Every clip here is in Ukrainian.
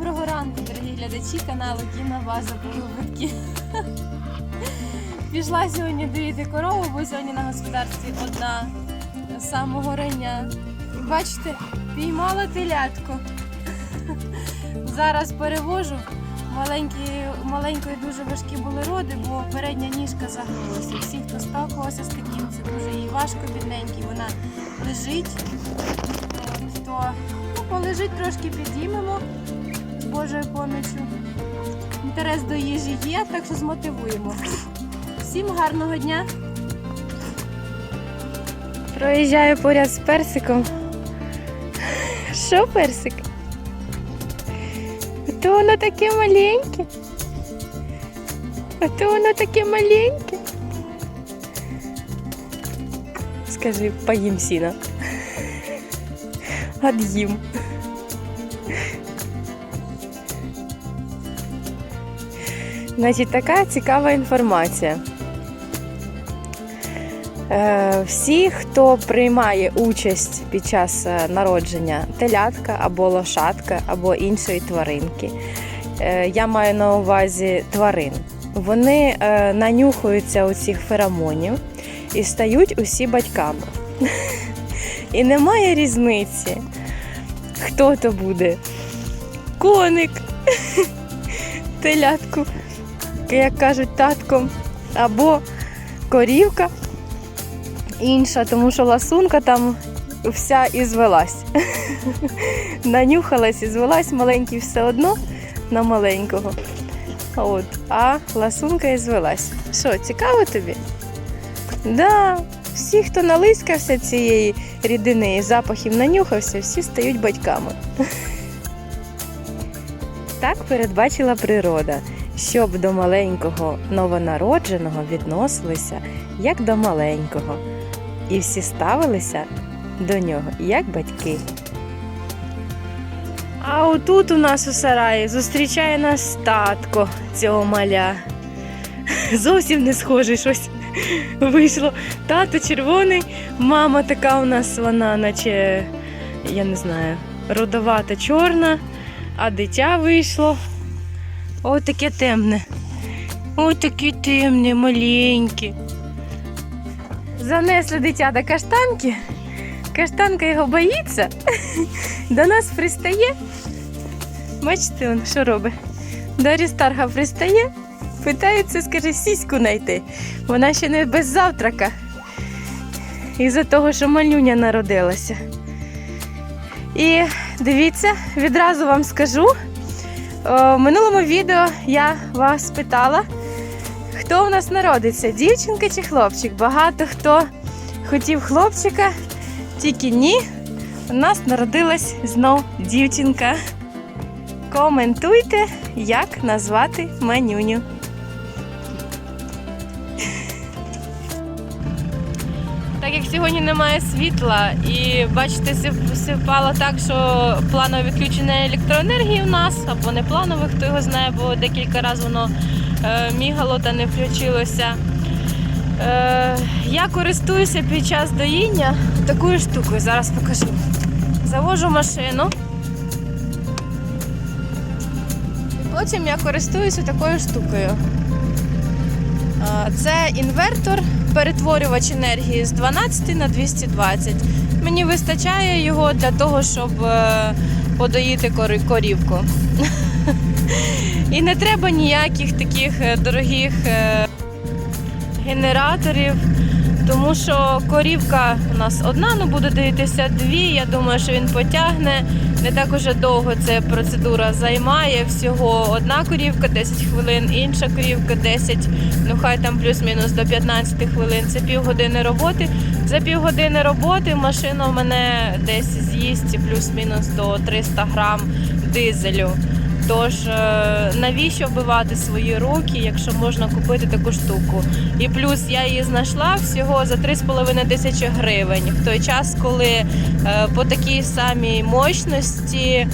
Доброго ранку, дорогі глядачі каналу Кіна База Полугодки. Пішла сьогодні доїти корову, бо сьогодні на господарстві одна з самого рання. Бачите, піймала телятку. Зараз перевожу. Маленькі, маленької дуже важкі були роди, бо передня ніжка загнулася. Всі, хто сталкувався з таким, це дуже їй важко, бідненький. Вона лежить. То ну, полежить трошки підіймемо з Божою поміччю. Інтерес до їжі є, так що змотивуємо. Всім гарного дня! Проїжджаю поряд з персиком. Що персик? То воно таке маленьке. А то воно таке маленьке. Скажи, поїм сіна. Ад'їм. Значить, така цікава інформація. Е, Всі, хто приймає участь під час е, народження телятка або лошадка, або іншої тваринки, е, я маю на увазі тварин, вони нанюхаються у цих феромонів і стають усі батьками. І немає різниці, хто то буде. Коник, телятку, як кажуть, татком, або корівка інша, тому що ласунка там вся і звелась. Нанюхалась і звелась, маленький все одно на маленького. От, а ласунка і звелась. Що, цікаво тобі? Да, всі, хто налискався цієї рідини і запахів нанюхався, всі стають батьками. Так передбачила природа, щоб до маленького новонародженого відносилися як до маленького, і всі ставилися до нього як батьки. А отут у нас у сараї зустрічає нас татко цього маля. Зовсім не схожий щось вийшло. Тато червоний, мама така у нас, вона, наче, я не знаю, родовата чорна, а дитя вийшло. Ось таке темне. Ось таке темне, маленьке. Занесли дитя до каштанки. Каштанка його боїться. До нас пристає. Бачите, він що робить? До Арістарга пристає, питається, скаже, сіську знайти. Вона ще не без завтрака. Із-за того, що малюня народилася. І дивіться, відразу вам скажу. О, в минулому відео я вас питала, хто у нас народиться, дівчинка чи хлопчик. Багато хто хотів хлопчика, тільки ні. У нас народилась знов дівчинка. Коментуйте, як назвати манюню. Сьогодні немає світла, і бачите, сив- сипало так, що планове відключення електроенергії у нас, або не планове, хто його знає, бо декілька разів воно е, мігало та не включилося. Е, я користуюся під час доїння такою штукою, зараз покажу. Завожу машину. Потім я користуюся такою штукою. А, Це інвертор, перетворювач енергії з 12 на 220. Мені вистачає його для того, щоб е, подоїти корівку. І не треба ніяких таких е, дорогих е, генераторів, тому що корівка у нас одна, ну буде доїтися дві. Я думаю, що він потягне. Не так уже довго ця процедура займає. Всього одна корівка 10 хвилин, інша корівка 10, ну хай там плюс-мінус до 15 хвилин. Це півгодини роботи. За півгодини роботи машина в мене десь з'їсть плюс-мінус до 300 грам дизелю. Тож е, навіщо вбивати свої руки, якщо можна купити таку штуку? І плюс я її знайшла всього за 3,5 тисячі гривень. В той час, коли е, по такій самій мощності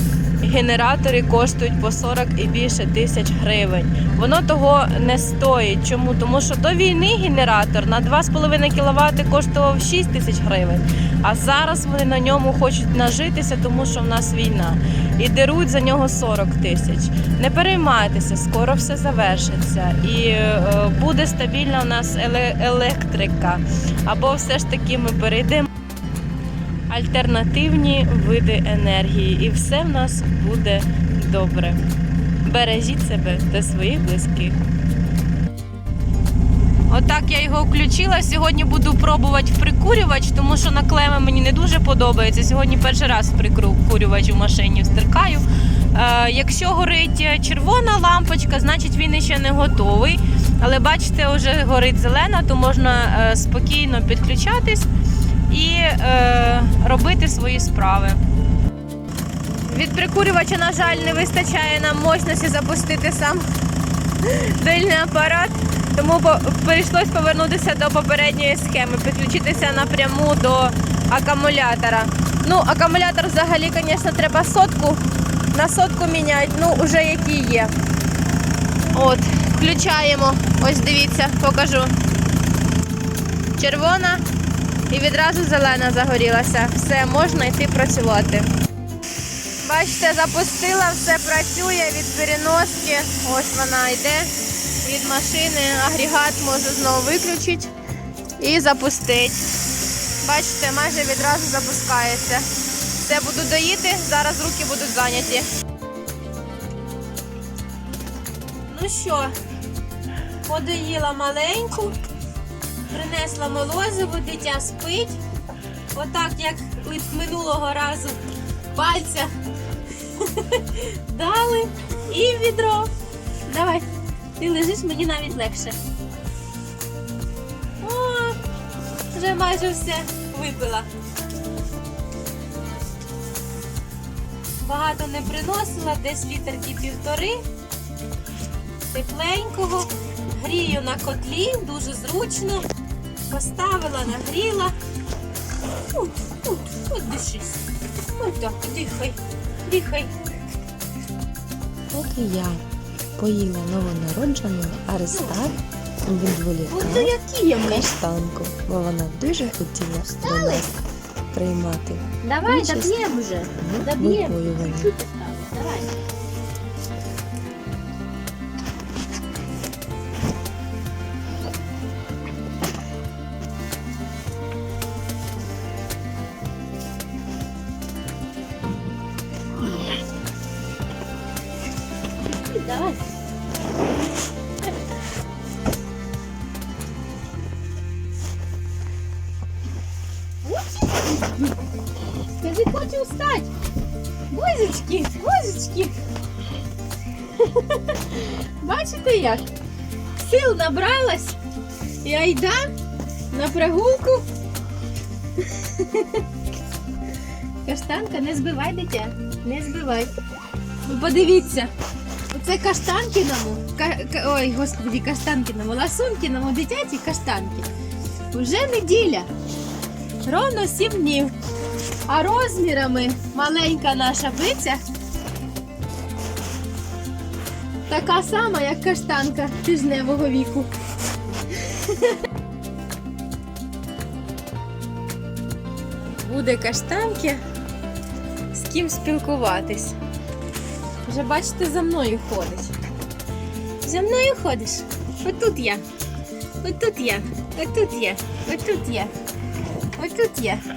генератори коштують по 40 і більше тисяч гривень. Воно того не стоїть. Чому? Тому що до війни генератор на 2,5 кВт коштував 6 тисяч гривень. А зараз вони на ньому хочуть нажитися, тому що в нас війна. І деруть за нього 40 тисяч. Не переймайтеся, скоро все завершиться. І е, буде стабільна у нас еле- електрика. Або все ж таки ми перейдемо альтернативні види енергії, і все в нас буде добре. Бережіть себе та своїх близьких. Отак я його включила. Сьогодні буду пробувати прикурювач, тому що на клеми мені не дуже подобається. Сьогодні перший раз прикурювач у машині встрикаю. Е, якщо горить червона лампочка, значить він ще не готовий. Але бачите, вже горить зелена, то можна е, спокійно підключатись і е, робити свої справи. Від прикурювача, на жаль, не вистачає нам мощності запустити сам дильний апарат, тому прийшлось повернутися до попередньої схеми, підключитися напряму до акумулятора. Ну, акумулятор взагалі, звісно, треба сотку на сотку міняти, ну вже які є. От, включаємо. Ось дивіться, покажу. Червона і відразу зелена загорілася. Все, можна йти працювати. Бачите, запустила, все працює від переноски. Ось вона йде від машини. Агрегат можу знову виключити і запустити. Бачите, майже відразу запускається. Все, буду доїти, зараз руки будуть зайняті. Ну що, подоїла маленьку, принесла молозиво, дитя спить. Отак, як ми минулого разу пальця дали і відро. Давай, ти лежиш, мені навіть легше. О, вже майже все випила. Багато не приносила, десь літерки півтори. Тепленького. Грію на котлі, дуже зручно. Поставила, нагріла. От, от, от дишись. От так, дихай, дихай. Поки я поїла новонародженого, Аристар які каштанку, бо вона дуже хотіла до нас приймати Давай, доб'ємо вже. Доб'ємо. Як? Сил набралась. І айда на прогулку. Каштанка, не збивай дитя. Не збивай. Ви подивіться. Оце каштанкіному. Ка- ка- ой, господі, каштанкіному, ласункіному дитяті каштанки. Уже неділя. Ровно сім днів. А розмірами маленька наша биця така сама, як каштанка тижневого віку. Буде каштанки з ким спілкуватись. Вже бачите, за мною ходить. За мною ходиш. Отут я. Отут я. Отут я. Отут я. Отут я.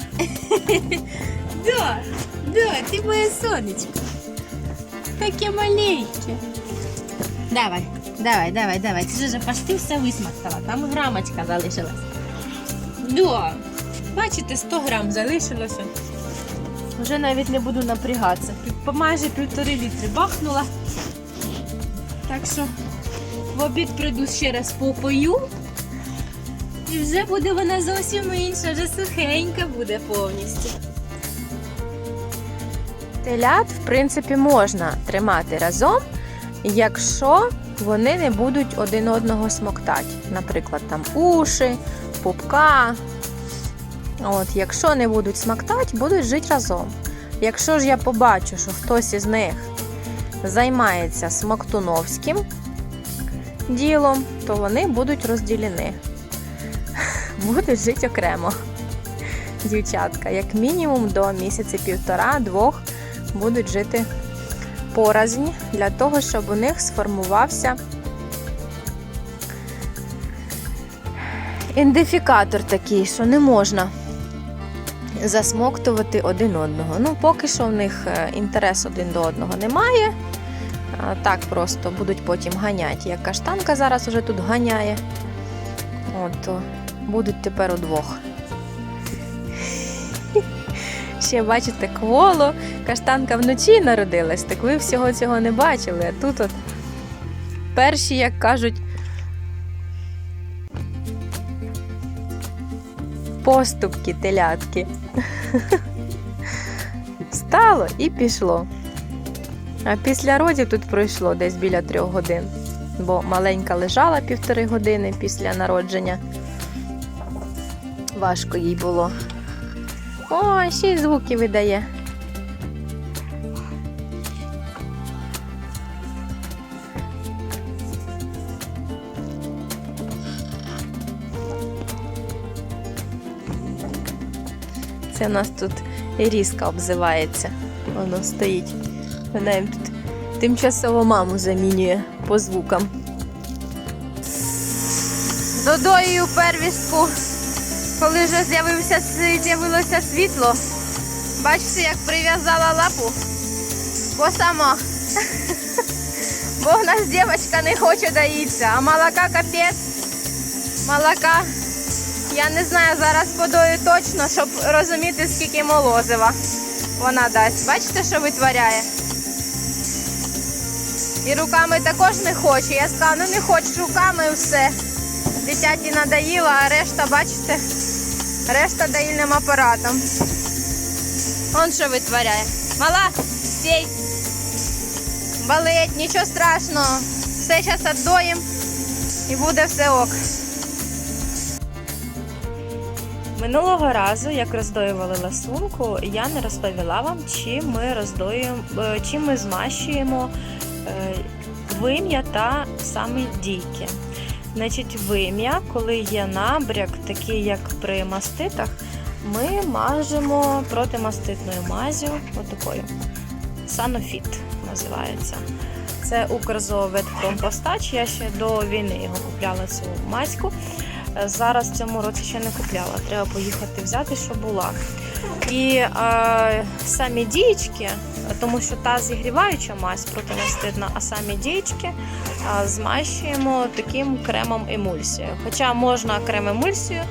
Да, да, ти моє сонечко. Таке маленьке. Давай, давай, давай, давай. Ти вже почти все висмактала. Там грамочка залишилась. Да. Бачите, 100 грам залишилося. Вже навіть не буду напрягатися. Майже півтори літри бахнула. Так що в обід прийду ще раз попою. І вже буде вона зовсім інша, вже сухенька буде повністю. Телят, в принципі, можна тримати разом, якщо вони не будуть один одного смоктати. Наприклад, там уші, пупка. От, якщо не будуть смоктати, будуть жити разом. Якщо ж я побачу, що хтось із них займається смоктуновським ділом, то вони будуть розділені. Будуть жити окремо. Дівчатка, як мінімум до місяця півтора-двох будуть жити порознь для того, щоб у них сформувався ідентифікатор такий, що не можна засмоктувати один одного. Ну, поки що в них е, інтерес один до одного немає. Так просто будуть потім ганяти. Як каштанка зараз уже тут ганяє. От, будуть тепер удвох. Ще бачите кволо. Каштанка вночі народилась, так ви всього цього не бачили. А тут от перші, як кажуть, поступки телятки. Стало і пішло. А після родів тут пройшло десь біля трьох годин, бо маленька лежала півтори години після народження. Важко їй було. О, ще й звуки видає. Це у нас тут Іріска обзивається. Воно стоїть. Вона їм тут тимчасово маму замінює по звукам. Додою первістку, коли вже з'явився, з'явилося світло. Бачите, як прив'язала лапу, бо сама. Бо в нас дівчинка не хоче доїтися, а молока капець. Молока я не знаю зараз подою точно, щоб розуміти, скільки молозива вона дасть. Бачите, що витворяє? І руками також не хоче. Я сказала, ну не хочеш руками все. Дитяті надоїла, а решта, бачите, решта доїльним апаратом. Он що витворяє. Мала, стій. Болить, нічого страшного. Все зараз віддоїм і буде все ок. Минулого разу, як роздоювали ласунку, я не розповіла вам, чим ми роздоюємо, е, чим ми змащуємо е, вим'я та саме дійки. Значить, вим'я, коли є набряк, такий як при маститах, ми мажемо протимаститною мазю, отакою. Санофіт називається. Це Укрзоветпромпостач. Я ще до війни його купляла цю маську. Е, Зараз в цьому році ще не купляла. Треба поїхати взяти, що була. І е, самі дієчки, тому що та зігріваюча мазь протимаститна, а самі дієчки е, змащуємо таким кремом емульсією. Хоча можна крем емульсію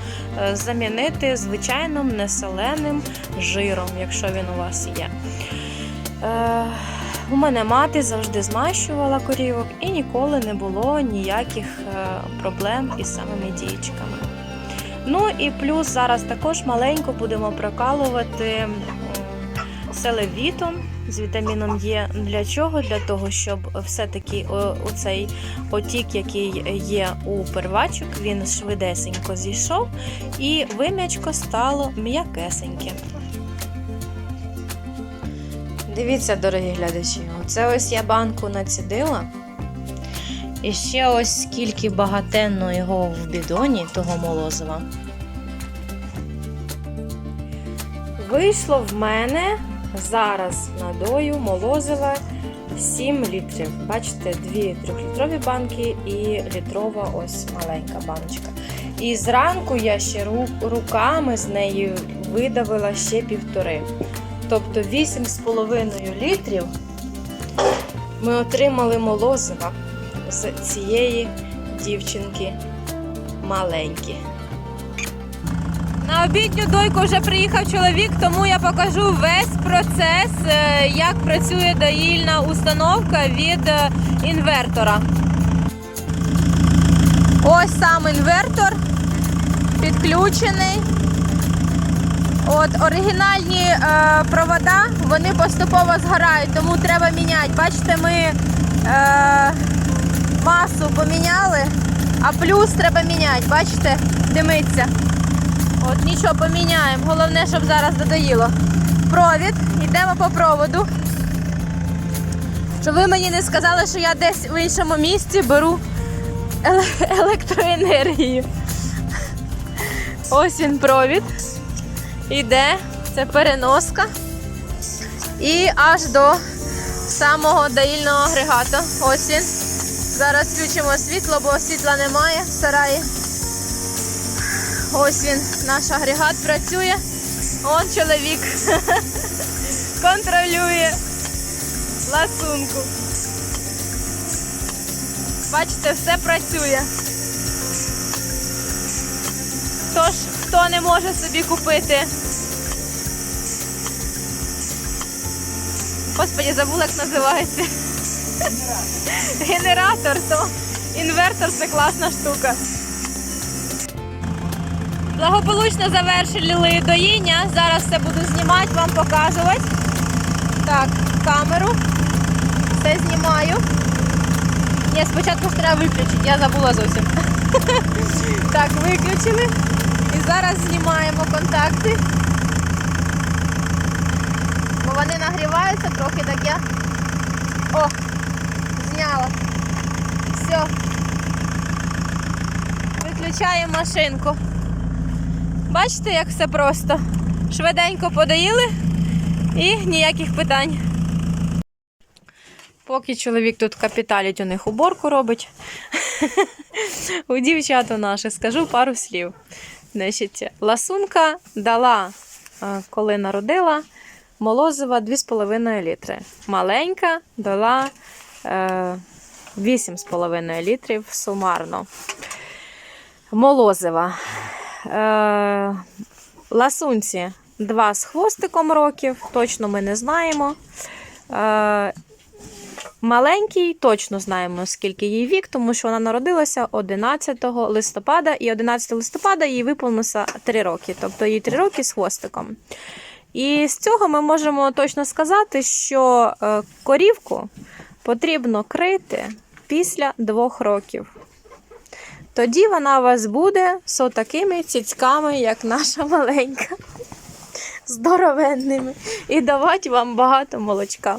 е, замінити звичайним несоленим жиром, якщо він у вас є. Е, у мене мати завжди змащувала корівок і ніколи не було ніяких е, проблем із самими дієчками. Ну і плюс зараз також маленько будемо прокалувати селевітом з вітаміном Е. Для чого? Для того, щоб все-таки оцей отік, який є у первачок, він швидесенько зійшов, і вим'ячко стало м'якесеньке. Дивіться, дорогі глядачі, оце ось я банку націдила. І ще ось скільки багатенно його в бідоні, того молозива. Вийшло в мене зараз надою молозива 7 літрів. Бачите, дві трьохлітрові банки і літрова ось маленька баночка. І зранку я ще руками з нею видавила ще півтори. Тобто 8,5 літрів ми отримали молозива з цієї дівчинки маленькі. На обідню дойку вже приїхав чоловік, тому я покажу весь процес, е, як працює доїльна установка від е, інвертора. Ось сам інвертор підключений. От оригінальні е, провода вони поступово згорають, тому треба міняти. Бачите, ми е, масу поміняли, а плюс треба міняти. Бачите, димиться. От нічого поміняємо. Головне, щоб зараз додоїло. провід, йдемо по проводу. Щоб ви мені не сказали, що я десь в іншому місці беру електроенергію. Ось він провід. Іде, це переноска. І аж до самого доїльного агрегату. Ось він. Зараз включимо світло, бо світла немає в сараї. Ось він, наш агрегат працює. Он чоловік контролює ласунку. Бачите, все працює. Тож, хто не може собі купити. Господи, забула, як називається. Генератор, то інвертор це класна штука. Благополучно завершили доїння. Зараз все буду знімати, вам показувати. Так, камеру. Все знімаю. Ні, спочатку ж треба виключити, я забула зовсім. Так, виключили. Зараз знімаємо контакти. Бо вони нагріваються трохи, так я. О! Зняла. Все. Виключаємо машинку. Бачите, як все просто. Швиденько подоїли і ніяких питань. Поки чоловік тут капіталіть у них уборку робить. У дівчат у наших скажу пару слів. Значить, ласунка дала, е, коли народила, молозива 2,5 літри. Маленька дала е, 8,5 літрів сумарно. Молозива. Е, ласунці 2 з хвостиком років, точно ми не знаємо. Маленький, точно знаємо, скільки їй вік, тому що вона народилася 11 листопада, і 11 листопада їй виповнилося 3 роки, тобто їй 3 роки з хвостиком. І з цього ми можемо точно сказати, що е, корівку потрібно крити після 2 років. Тоді вона у вас буде з отакими цицьками, як наша маленька, здоровенними, і давати вам багато молочка.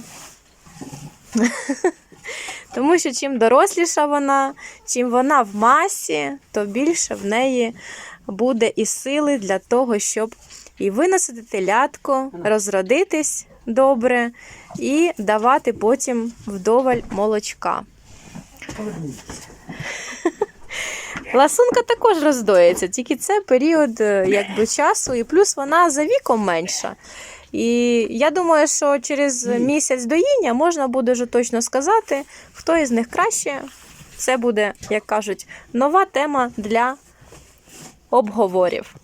Тому що чим доросліша вона, чим вона в масі, то більше в неї буде і сили для того, щоб і виносити телятко, розродитись добре і давати потім вдоволь молочка. Ласунка також роздоїться, тільки це період е, якби, часу, і плюс вона за віком менша. І я думаю, що через місяць доїння можна буде вже точно сказати, хто із них краще. Це буде, як кажуть, нова тема для обговорів.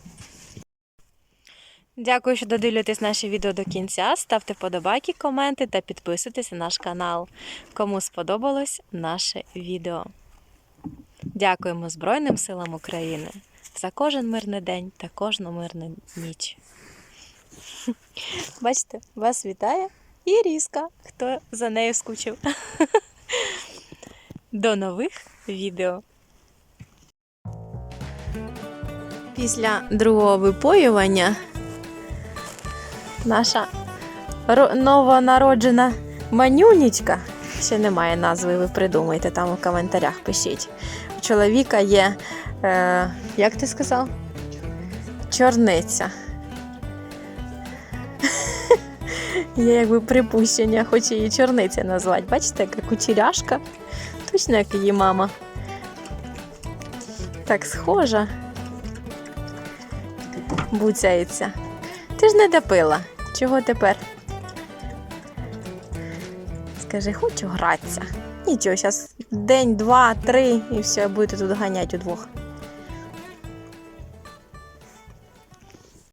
Дякую, що додивлюєтесь наше відео до кінця. Ставте вподобайки, коменти та підписуйтесь на наш канал. Кому сподобалось наше відео. Дякуємо Збройним силам України за кожен мирний день та кожну мирну ніч. Бачите, вас вітає і хто за нею скучив. До нових відео. Після другого випоювання наша новонароджена манюнічка, ще немає назви, ви придумайте там у коментарях пишіть. У чоловіка є, е, як ти сказав? Чорниця. Є якби припущення, хоче її чорниця назвати. Бачите, яка кучеряшка? Точно як її мама. Так схожа. Буцяється. Ти ж не допила. Чого тепер? Скажи, хочу гратися. Нічого, зараз день, два, три і все, будете тут ганяти удвох.